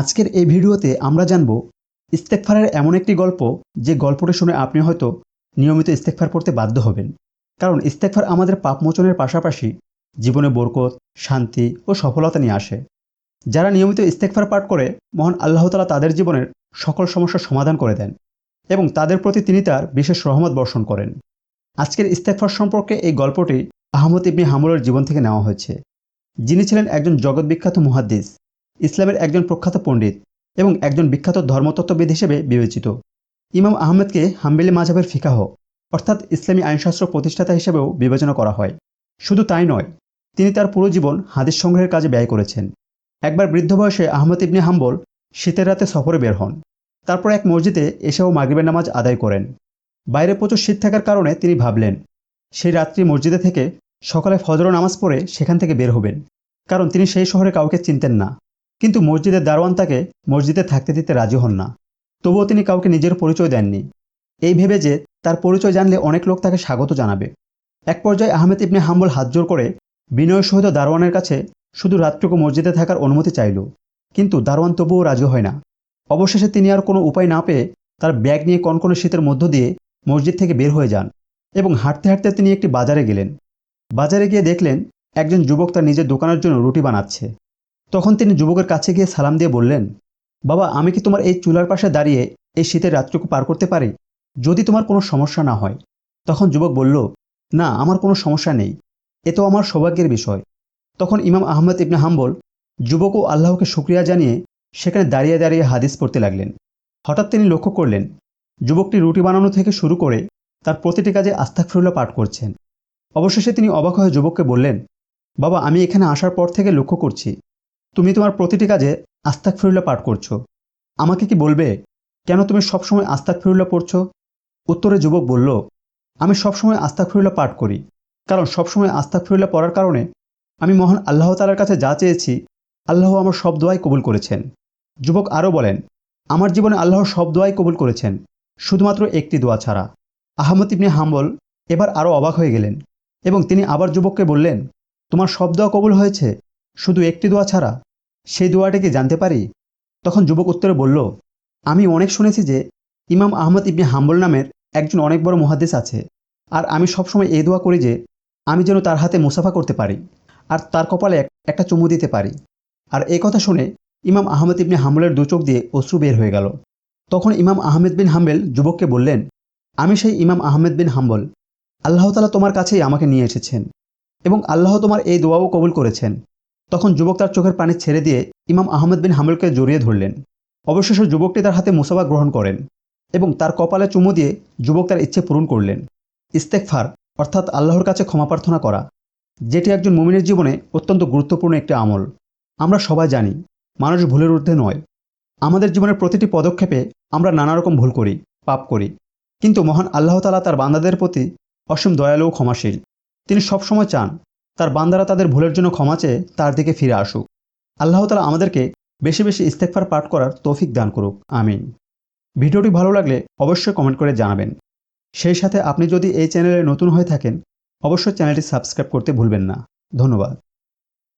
আজকের এই ভিডিওতে আমরা জানব ইস্তেকফারের এমন একটি গল্প যে গল্পটি শুনে আপনি হয়তো নিয়মিত ইস্তেকফার পড়তে বাধ্য হবেন। কারণ ইস্তেকফার আমাদের পাপমোচনের পাশাপাশি জীবনে বরকত, শান্তি ও সফলতা নিয়ে আসে। যারা নিয়মিত ইস্তেকফার পাঠ করে, মহান আল্লাহ তালা তাদের জীবনের সকল সমস্যার সমাধান করে দেন এবং তাদের প্রতি তিনি তার বিশেষ রহমত বর্ষণ করেন। আজকের ইস্তেকফার সম্পর্কে এই গল্পটি আহমদ ইবনি হামুলের জীবন থেকে নেওয়া হয়েছে। যিনি ছিলেন একজন জগৎবিখ্যাত মুহাদ্দিস। ইসলামের একজন প্রখ্যাত পণ্ডিত এবং একজন বিখ্যাত ধর্মতত্ত্ববিদ হিসেবে বিবেচিত। ইমাম আহমেদকে হাম্বেলি মাঝাবের ফিকাহ, অর্থাৎ ইসলামী আইনশাস্ত্র প্রতিষ্ঠাতা হিসেবেও বিবেচনা করা হয়। শুধু তাই নয়, তিনি তার পুরো জীবন হাদিস সংগ্রহের কাজে ব্যয় করেছেন। একবার বৃদ্ধ বয়সে আহমদ ইবনে হাম্বল শীতের রাতে সফরে বের হন। তারপর এক মসজিদে এসেও মাগরিবের নামাজ আদায় করেন। বাইরে প্রচুর শীত থাকার কারণে তিনি ভাবলেন, সেই রাত্রি মসজিদে থেকে সকালে ফজর নামাজ পড়ে সেখান থেকে বের হবেন। কারণ তিনি সেই শহরে কাউকে চিনতেন না। কিন্তু মসজিদের দারোয়ান তাকে মসজিদে থাকতে দিতে রাজি হন না। তবুও তিনি কাউকে নিজের পরিচয় দেননি। এই ভেবে যে তার পরিচয় জানলে অনেক লোক তাকে স্বাগত জানাবে। এক পর্যায়ে আহমেদ ইবনে হাম্বল হাত জোর করে বিনয়ের সহিত দারোয়ানের কাছে শুধু রাতটুকু মসজিদে থাকার অনুমতি চাইল। কিন্তু দারোয়ান তবুও রাজি হয় না। অবশেষে তিনি আর কোনো উপায় না পেয়ে তার ব্যাগ নিয়ে কনকনে শীতের মধ্য দিয়ে মসজিদ থেকে বের হয়ে যান এবং হাঁটতে হাঁটতে তিনি একটি বাজারে গেলেন। বাজারে গিয়ে দেখলেন একজন যুবক তার নিজের দোকানের জন্য রুটি বানাচ্ছে। তখন তিনি যুবকের কাছে গিয়ে সালাম দিয়ে বললেন, বাবা, আমি কি তোমার এই চুলার পাশে দাঁড়িয়ে এই শীতের রাতটুকু পার করতে পারি? যদি তোমার কোনো সমস্যা না হয়। তখন যুবক বলল, না, আমার কোনো সমস্যা নেই। এ তো আমার সৌভাগ্যের বিষয়। তখন ইমাম আহমদ ইবনে হাম্বল যুবক ও আল্লাহকে শুক্রিয়া জানিয়ে সেখানে দাঁড়িয়ে দাঁড়িয়ে হাদিস পড়তে লাগলেন। হঠাৎ তিনি লক্ষ্য করলেন, যুবকটি রুটি বানানো থেকে শুরু করে তার প্রতিটি কাজে আস্তাকফিরুল্লাহ পাঠ করছেন। অবশেষে তিনি অবাক হয়ে যুবককে বললেন, বাবা, আমি এখানে আসার পর থেকে লক্ষ্য করছি তুমি তোমার প্রতিটি কাজে আস্তাক ফিরুল্লাহ পাঠ করছ। আমাকে কি বলবে, কেন তুমি সবসময় আস্তাক ফিরুল্লাহ পড়ছো? উত্তরে যুবক বলল, আমি সবসময় আস্তাক ফিরুল্লাহ পাঠ করি, কারণ সবসময় আস্তাক ফিরুল্লাহ পড়ার কারণে আমি মহান আল্লাহ তালার কাছে যা চেয়েছি, আল্লাহ আমার সব দোয়াই কবুল করেছেন। যুবক আরও বলেন, আমার জীবনে আল্লাহ সব দোয়াই কবুল করেছেন, শুধুমাত্র একটি দোয়া ছাড়া। আহমদ ইবনে হাম্বল এবার আরও অবাক হয়ে গেলেন এবং তিনি আবার যুবককে বললেন, তোমার সব দোয়া কবুল হয়েছে, শুধু একটি দোয়া ছাড়া? সেই দোয়াটা কি জানতে পারি? তখন যুবক উত্তরে বলল, আমি অনেক শুনেছি যে ইমাম আহমদ ইবনে হাম্বল নামের একজন অনেক বড় মহাদেশ আছে। আর আমি সবসময় এই দোয়া করি যে আমি যেন তার হাতে মুসাফা করতে পারি আর তার কপালে একটা চুমু দিতে পারি। আর এই কথা শুনে ইমাম আহমদ ইবনে হাম্বলের দু চোখ দিয়ে অশ্রু বের হয়ে গেল। তখন ইমাম আহমেদ বিন হাম্বেল যুবককে বললেন, আমি সেই ইমাম আহমেদ বিন হাম্বল। আল্লাহ তালা তোমার কাছেই আমাকে নিয়ে এসেছেন এবং আল্লাহ তোমার এই দোয়াও কবুল করেছেন। তখন যুবক তার চোখের পানি ছেড়ে দিয়ে ইমাম আহমদ বিন হামলকে জড়িয়ে ধরলেন। অবশেষে যুবকটি তার হাতে মুসাফা গ্রহণ করেন এবং তার কপালে চুমু দিয়ে যুবক তার ইচ্ছে পূরণ করলেন। ইস্তেকফার অর্থাৎ আল্লাহর কাছে ক্ষমা প্রার্থনা করা, যেটি একজন মুমিনের জীবনে অত্যন্ত গুরুত্বপূর্ণ একটি আমল। আমরা সবাই জানি, মানুষ ভুলের ঊর্ধ্বে নয়। আমাদের জীবনের প্রতিটি পদক্ষেপে আমরা নানা রকম ভুল করি, পাপ করি। কিন্তু মহান আল্লাহ তালা তার বান্দাদের প্রতি অসীম দয়ালু ও ক্ষমাশীল। তিনি সবসময় চান তার বান্দারা তাদের ভুলের জন্য ক্ষমা চেয়ে তার দিকে ফিরে আসুক। আল্লাহ তালা আমাদেরকে বেশি বেশি ইস্তেকফার পাঠ করার তৌফিক দান করুক। আমিন। ভিডিওটি ভালো লাগলে অবশ্যই কমেন্ট করে জানাবেন। সেই সাথে আপনি যদি এই চ্যানেলে নতুন হয়ে থাকেন, অবশ্যই চ্যানেলটি সাবস্ক্রাইব করতে ভুলবেন না। ধন্যবাদ।